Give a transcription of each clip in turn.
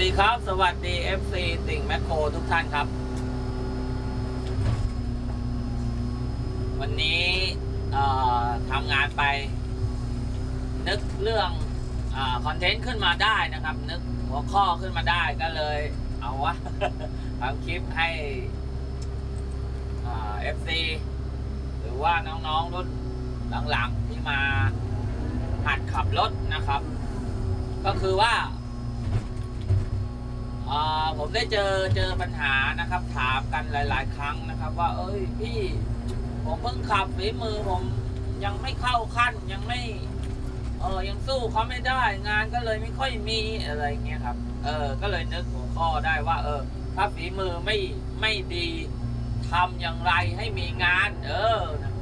สดีครับ สวัสดี FC ติ่งแมคโครทุกท่านครับ วันนี้ทำงานไป นึกเรื่องคอนเทนต์ขึ้นมาได้นะครับ นึกหัวข้อขึ้นมาได้ก็เลย เอาวะทำคลิปให้เอฟซีหรือว่าน้องๆรุ่นหลังๆที่มาหัดขับรถนะครับ ก็คือว่า ผมได้เจอเจอปัญหานะครับ ถามกันหลาย ๆ ครั้งนะครับ ว่า เอ้ยพี่ผมเพิ่งขับฝีมือผมยังไม่เข้าขั้นยังไม่เออยังสู้เขาไม่ได้งานก็เลยไม่ค่อยมีอะไรเงี้ยครับ เออก็เลยนึกหัวข้อได้ว่า เออ ถ้าฝีมือไม่ไม่ดีทำอย่างไรให้มีงาน เออนะ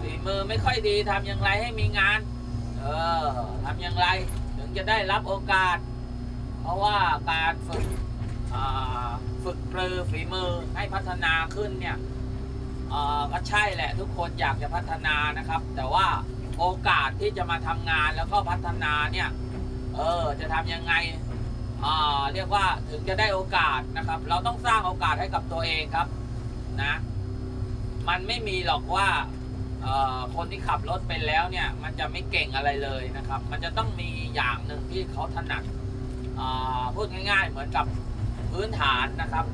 ฝีมือไม่ค่อยดีทำอย่างไรให้มีงาน เออทำอย่างไร ถึงจะได้รับโอกาส เพราะว่าการฝึกฝึกปรือฝีมือให้พัฒนาขึ้นเนี่ยก็ใช่แหละทุกคนอยากจะพัฒนานะครับ แต่ว่าโอกาสที่จะมาทำงานแล้วก็พัฒนาเนี่ยเออจะทำยังไงเรียกว่าถึงจะได้โอกาสนะครับ เราต้องสร้างโอกาสให้กับตัวเองครับนะ มันไม่มีหรอกว่าคนที่ขับรถเป็นแล้วเนี่ย มันจะไม่เก่งอะไรเลยนะครับ มันจะต้องมีอย่างหนึ่งที่เขาถนัด พูดง่ายๆ เหมือนกับพื้นฐานนะครับ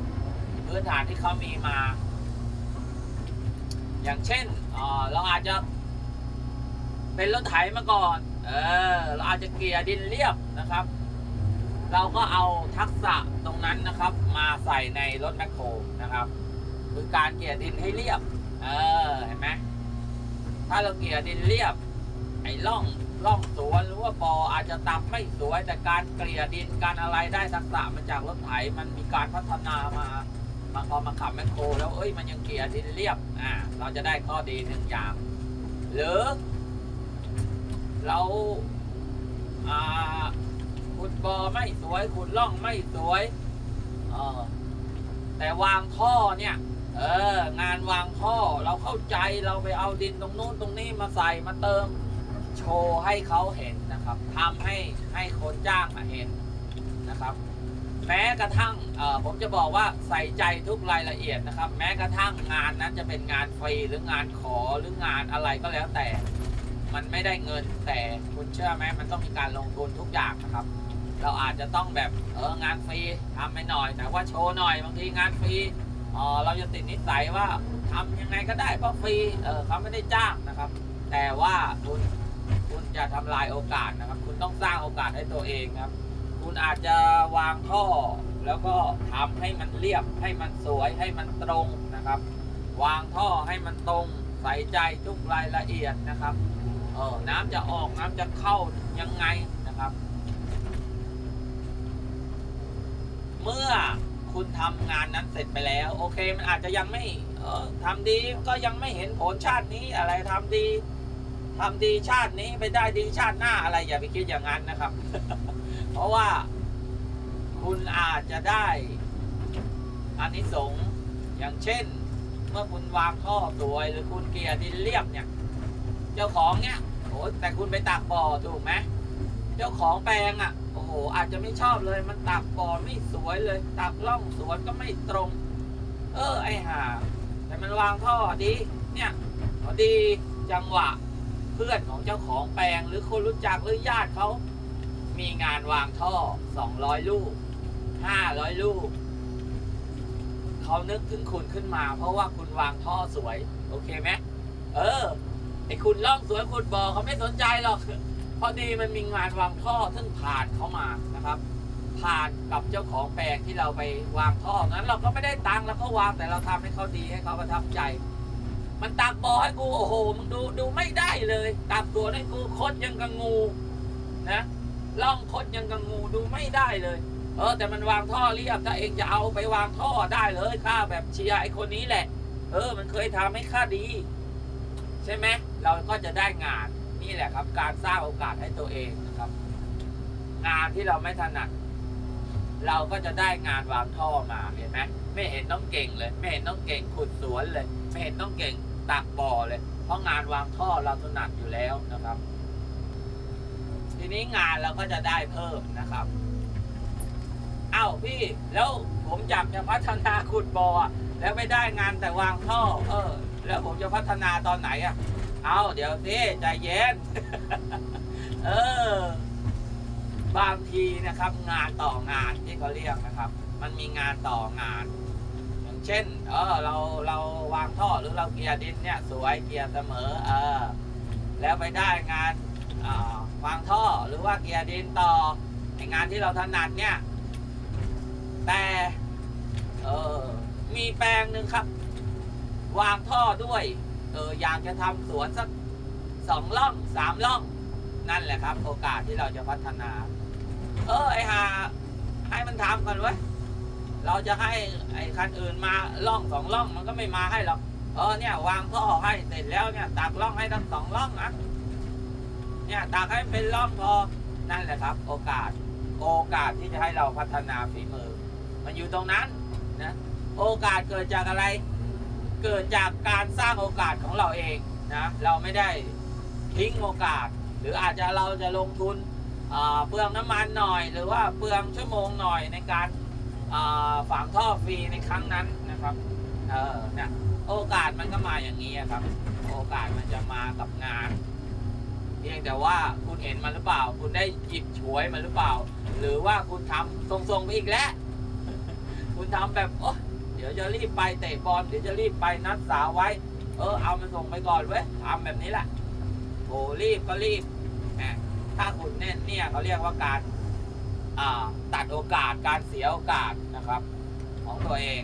พื้นฐานที่เขามีมา อย่างเช่นเราอาจจะเป็นรถไถมาก่อน เออ เราอาจจะเกลี่ยดินเรียบนะครับ เราก็เอาทักษะตรงนั้นนะครับ มาใส่ในรถแมคโครนะครับ คือการเกลี่ยดินให้เรียบ เออ เห็นไหมถ้าเราเกลี่ยดินเรียบ ไอ้ร่อง ร่องสวนหรือว่าปออาจจะตับไม่สวย แต่การเกลี่ยดินการอะไรได้ทักษะมาจากรถไถมันมีการพัฒนามามาพอมาขับแมคโคร แล้วเอ้ยมันยังเกลี่ยดินเรียบอ่าเราจะได้ข้อดีหนึ่งอย่าง หรือเราอ่าขุดบอไม่สวยขุดร่องไม่สวยเออแต่วางท่อเนี่ยเอองานวางท่อเราเข้าใจเราไปเอาดินตรงนู้นตรงนี้มาใส่มาเติม โชว์ให้เขาเห็นนะครับทำให้ให้คนจ้างมาเห็นนะครับ แม้กระทั่งผมจะบอกว่าใส่ใจทุกรายละเอียดนะครับ แม้กระทั่งงานนั้นจะเป็นงานฟรีหรืองานขอหรืองานอะไรก็แล้วแต่ มันไม่ได้เงินแต่คุณเชื่อไหมมันต้องมีการลงทุนทุกอย่างนะครับ เราอาจจะต้องแบบเอองานฟรีทำไปหน่อย แต่ว่าโชว์หน่อยบางทีงานฟรีเราจะติดนิสัยว่าทำยังไงก็ได้เพราะฟรีเเขาไม่ได้จ้างนะครับ แต่ว่าคุณ คุณจะทำลายโอกาสนะครับ คุณต้องสร้างโอกาสให้ตัวเองครับ คุณอาจจะวางท่อ แล้วก็ทำให้มันเรียบให้มันสวยให้มันตรงนะครับ วางท่อให้มันตรงใส่ใจทุกรายละเอียดนะครับเออน้ำจะออกน้ำจะเข้ายังไงนะครับ เมื่อคุณทำงานนั้นเสร็จไปแล้ว โอเค มันอาจจะยังไม่ เออทำดีก็ยังไม่เห็นผลชาตินี้อะไรทำดี ทำดีชาตินี้ไปได้ดีชาติหน้าอะไรอย่าไปคิดอย่างนั้นนะครับ เพราะว่าคุณอาจจะได้อานิสงส์อย่างเช่น เมื่อคุณวางท่อสวยหรือคุณเกลี่ยดินเรียบเนี่ย เจ้าของเนี่ยโอ้แต่คุณไปตักบ่อถูกไหมเจ้าของแปลงอะโอ้โหอาจจะไม่ชอบเลย มันตักบ่อไม่สวยเลย ตักล่องสวนก็ไม่ตรง เออไอห่าแต่มันวางท่อดี เนี่ยพอดีจังหวะ พื่อนของเจ้าของแปลงหรือคนรู้จักหรือญาติเขา มีงานวางท่อ 200 ลูก 500 ลูก เขานึกถึงคุณขึ้นมา เพราะว่าคุณวางท่อสวย โอเคไหมเออไอคุณล่องสวยคุณบอเขาไม่สนใจหรอกพอดีมันมีงานวางท่อซึ่งผ่านเขามานะครับ ผ่านกับเจ้าของแปลงที่เราไปวางท่องั้นเราก็ไม่ได้ตังค์แล้วก็วางแต่เราทำให้เขาดีให้เขาประทับใจ มันตักบอให้กูโอ้โหมึงดูดูไม่ได้เลยตักตัวให้กูคดยังกับงูนะล่องคดยังกับงูดูไม่ได้เลย เออ แต่มันวางท่อเรียบถ้าเองจะเอาไปวางท่อได้เลยค่าแบบเชียร์ไอคนนี้แหละ เออ มันเคยทำให้ค่าดี ใช่ไหมเราก็จะได้งานนี่แหละครับ การสร้างโอกาสให้ตัวเองนะครับ งานที่เราไม่ถนัดเราก็จะได้งานวางท่อมาเห็นไหมไม่เห็นต้องเก่งเลย ไม่เห็นต้องเก่งขุดสวนเลย ไม่เห็นต้องเก่ง ตักบ่อเลย เพราะงานวางท่อเราถนัดอยู่แล้วนะครับ ทีนี้งานเราก็จะได้เพิ่มนะครับอ้าวพี่แล้วผมอยากจะพัฒนาขุดบ่อแล้วไม่ได้งานแต่วางท่อ เออ แล้วผมจะพัฒนาตอนไหนอะ เอาเดี๋ยวสิใจเย็น เออ บางทีนะครับ งานต่องานที่เขาเรียกนะครับ มันมีงานต่องาน เช่น เออเราเราวางท่อหรือเราเกียร์ดินเนี่ยสวยเกียร์เสมอเออแล้วไปได้งานอ่าวางท่อหรือว่าเกียร์ดินต่อไองานที่เราถนัดเนี่ย แต่เออมีแปลงหนึ่งครับ วางท่อด้วยเอออยากจะทำสวนสักสองล่องสามล่อง นั่นแหละครับ โอกาสที่เราจะพัฒนา เออไอหาให้มันทำกันไว้ย เราจะให้ไอ้คันอื่นมาล่องสองล่องมันก็ไม่มาให้หรอกเออเนี่ยวางท่อให้เสร็จแล้วเนี่ยตักล่องให้ทั้งสองล่องนะเนี่ยตักให้เป็นล่องพอนั่นแหละครับ โอกาสโอกาสที่จะให้เราพัฒนาฝีมือ มันอยู่ตรงนั้นนะโอกาสเกิดจากอะไร เกิดจากการสร้างโอกาสของเราเองนะเราไม่ได้ทิ้งโอกาส หรืออาจจะเราจะลงทุนเปลืองน้ำมันหน่อย หรือว่าเปลืองชั่วโมงหน่อยในการ อ่าฝังท่อฟรีในครั้งนั้นนะครับเออเนี่ยโอกาสมันก็มาอย่างนี้ครับ โอกาสมันจะมากับงาน เพียงแต่ว่าคุณเห็นมันหรือเปล่า คุณได้หยิบฉวยมันหรือเปล่า หรือว่าคุณทำทรงๆไปอีกแล้ว คุณทำแบบโอ้เดี๋ยวจะรีบไปเตะบอลเดี๋ยวจะรีบไปนัดสาวไว้ เออเอามันส่งไปก่อนเว้ยทำแบบนี้แหละโอ้รีบก็รีบถ้าคุณเน่นเนี่ยเขาเรียกว่าการ ตัดโอกาสการเสียโอกาสนะครับ ของตัวเอง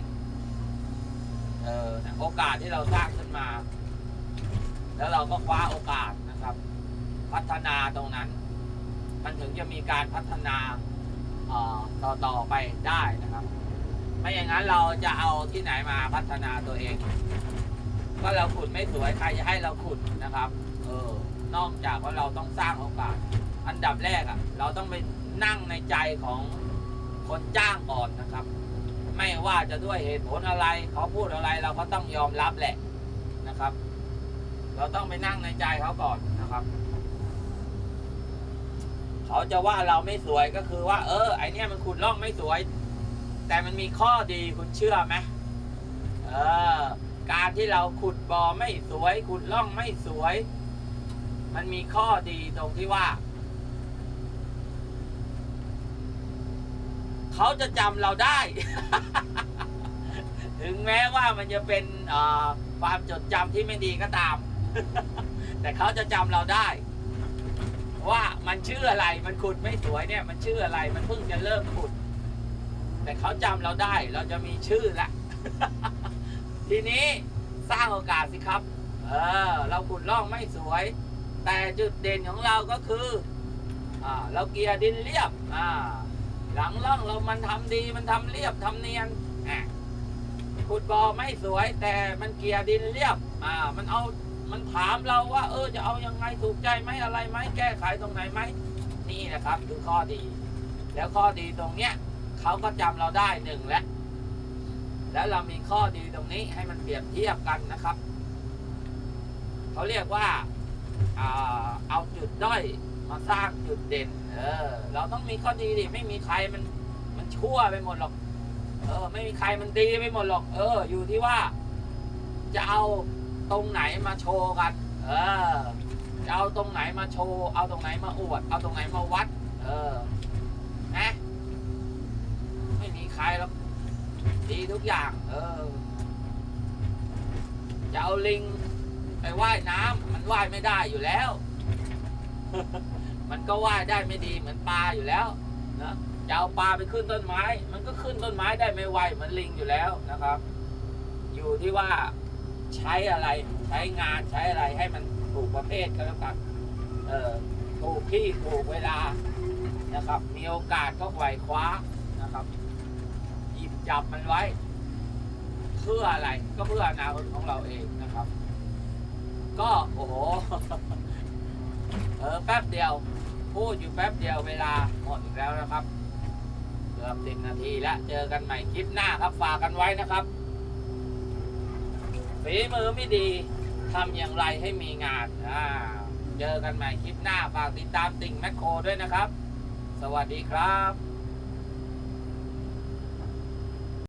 เออโอกาสที่เราสร้างขึ้นมา แล้วเราก็คว้าโอกาสนะครับ พัฒนาตรงนั้น มันถึงจะมีการพัฒนาต่อต่อไปได้นะครับ ไม่อย่างนั้นเราจะเอาที่ไหนมาพัฒนาตัวเอง ก็เราขุดไม่สวยใครจะให้เราขุดนะครับ เออนอกจากว่าเราต้องสร้างโอกาส อันดับแรกอะ่ะ เราต้องไปนั่ นั่งในใจของคนจ้างก่อนนะครับ ไม่ว่าจะด้วยเหตุผลอะไรเขาพูดอะไรเราก็ต้องยอมรับแหละนะครับ เราต้องไปนั่งในใจเขาก่อนนะครับ เขาจะว่าเราไม่สวยก็คือว่า เออ ไอเนี้ยมันขุดร่องไม่สวย แต่มันมีข้อดีคุณเชื่อไหมเออ การที่เราขุดบ่อไม่สวย ขุดร่องไม่สวย มันมีข้อดีตรงที่ว่า เขาจะจำเราได้ ถึงแม้ว่ามันจะเป็นความจดจำที่ไม่ดีก็ตาม แต่เขาจะจำเราได้ ว่ามันชื่ออะไรมันขุดไม่สวยเนี่ย มันชื่ออะไรมันเพิ่งจะเริ่มขุด แต่เขาจำเราได้เราจะมีชื่อละทีนี้สร้างโอกาสสิครับ เออ เราขุดร่องไม่สวย แต่จุดเด่นของเราก็คือ อ่า เราเกียร์ดินเรียบ อ่า หลังร่องเรามันทำดีมันทำเรียบทำเนียนขุดบ่อไม่สวย แต่มันเกียร์ดินเรียบ อ่า มันเอามันถามเราว่า เออจะเอายังไงถูกใจไหมอะไรไหมแก้ไขตรงไหนไหมนี่นะครับคือข้อดี แล้วข้อดีตรงเนี้ยเขาก็จำเราได้หนึ่งแล้วแล้วเรามีข้อดีตรงนี้ให้มันเปรียบเทียบกันนะครับเขาเรียกว่าอ่าเอาจุดด้อย มาสร้างจุดเด่น เออ เราต้องมีข้อดีดิไม่มีใครมัน มันชั่วไปหมดหรอก เออ ไม่มีใครมันดีไปหมดหรอก เออ อยู่ที่ว่า จะเอาตรงไหนมาโชว์กัน เออ จะเอาตรงไหนมาโชว์ เอาตรงไหนมาอวด เอาตรงไหนมาวัด เออนะไม่มีใครหรอก ดีทุกอย่าง เออ จะเอาลิงไปว่ายน้ำมันว่ายไม่ได้อยู่แล้ว มันก็ว่ายได้ไม่ดีเหมือนปลาอยู่แล้วนะจะเอาปลาไปขึ้นต้นไม้ มันก็ขึ้นต้นไม้ได้ไม่ไวเหมือนลิงอยู่แล้วนะครับ อยู่ที่ว่าใช้อะไรใช้งานใช้อะไรให้มันถูกประเภทก็แล้วกันเออถูกที่ถูกเวลานะครับ มีโอกาสก็ไขว่คว้านะครับหยิบจับมันไว้ เพื่ออะไรก็เพื่ออนาคตของเราเองนะครับ ก็โอ้โห เออแป๊บเดียว พูดอยู่แป๊บเดียวเวลาหมดอีกแล้วนะครับ เกือบสิบนาทีแล้วเจอกันใหม่คลิปหน้าครับฝากกันไว้นะครับฝีมือไม่ดีทำอย่างไรให้มีงานอ่าเจอกันใหม่คลิปหน้าฝากติดตามติ่งแมคโครด้วยนะครับ สวัสดีครับ